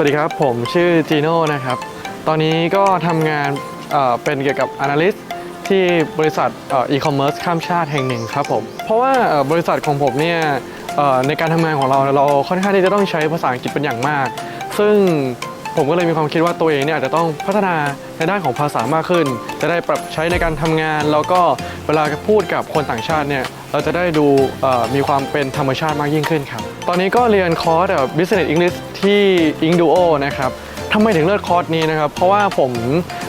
วัสดีครับ ผมชื่อจีโน่นะครับ ตอนนี้ก็ทำงานเเป็นเกี่ยวกับ Analyst ที่บริษัทอีคอมเมิร์ซข้ามชาติแห่งหนึ่งครับผม เพราะว่าบริษัทของผมเนี่ยในการทำงานของเราเราค่อนข้างที่จะต้องใช้ภาษาอังกฤษเป็นอย่างมาก ซึ่งผมก็เลยมีความคิดว่าตัวเองเนี่ยอาจจะต้องพัฒนาในด้านของภาษามากขึ้น จะได้ปรับใช้ในการทำงาน แล้วก็เวลาพูดกับคนต่างชาติเนี่ย เราจะได้ดูมีความเป็นธรรมชาติมากยิ่งขึ้นครับ ตอนนี้ก็เรียนคอร์สแบบ Business English ที่ i n d u o นะครับทำไมถึงเลือกคอร์สนี้นะครับ เพราะว่าผม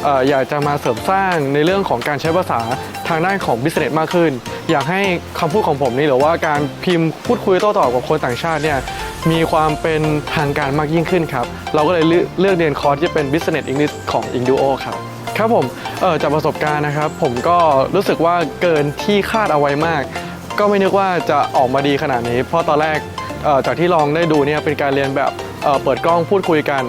ออยากจะมาเสริมสร้างในเรื่องของการใช้ภาษาทางด้านของ business มากขึ้น อยากให้คำพูดของผมนี่หรือว่าการพิมพ์พูดคุยโต้ตอบกับคนต่างชาติเนี่ยมีความเป็นทางการมากยิ่งขึ้นครับ เราก็เลยเลือกเรียนคอร์สที่เป็น business English ของ Induo ครับครับผมจากประสบการณ์นะครับ ผมก็รู้สึกว่าเกินที่คาดเอาไว้มาก ก็ไม่นึกว่าจะออกมาดีขนาดนี้ เพราะตอนแรกจากที่ลองได้ดูเนี่ยเป็นการเรียนแบบเเปิดกล้องพูดคุยกัน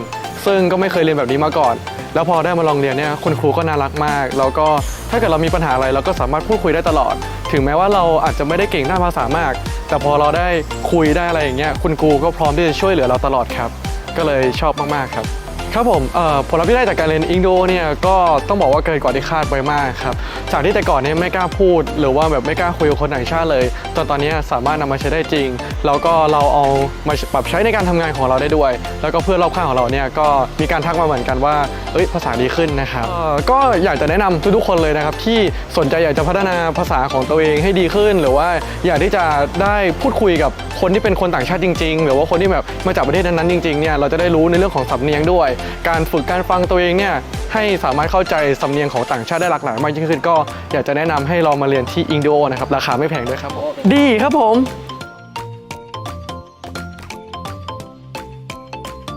ซึ่งก็ไม่เคยเรียนแบบนี้มาก่อน แล้วพอได้มาลองเรียนเนี่ยคุณครูก็น่ารักมาก แล้วก็ถ้าเกิดเรามีปัญหาอะไรเราก็สามารถพูดคุยได้ตลอด ถึงแม้ว่าเราอาจจะไม่ได้เก่งด้านภาษามาก แต่พอเราได้คุยได้อะไรอย่างเงี้ยคุณครูก็พร้อมที่จะช่วยเหลือเราตลอดครับ ก็เลยชอบมากๆครับ ครับผมผลลัพธ์ที่ได้จากการเรียนอิงโดเนี่ยก็ต้องบอกว่าเกินกว่าที่คาดไวมากครับ จากที่แต่ก่อนเนี่ยไม่กล้าพูด หรือว่าแบบไม่กล้าคุยกับคนต่างชาติเลยจนตอนนี้สามารถนำมาใช้ได้จริง แล้วก็เราเอามาปรับใช้ในการทำงานของเราได้ด้วย แล้วก็เพื่อนรอบข้างของเราเนี่ยก็มีการทักมาเหมือนกันว่าเอ้ยภาษาดีขึ้นนะครับก็อยากจะแนะนำทุกๆคนเลยนะครับที่สนใจอยากจะพัฒนาภาษาของตัวเองให้ดีขึ้น หรือว่าอยากที่จะได้พูดคุยกับคนที่เป็นคนต่างชาติจริง ๆ หรือว่าคนที่แบบมาจากประเทศนั้นๆจริงๆเนี่ยเราจะได้รู้ในเรื่องของสำเนียงด้วยการฝึกการฟังตัวเองเนี่ยให้สามารถเข้าใจสำเนียงของต่างชาติได้หลากหลายมากยิ่งขึ้นก็อยากจะแนะนำให้ลองมาเรียนที่อิงโดนะครับราคาไม่แพงด้วยครับผมดีครับผม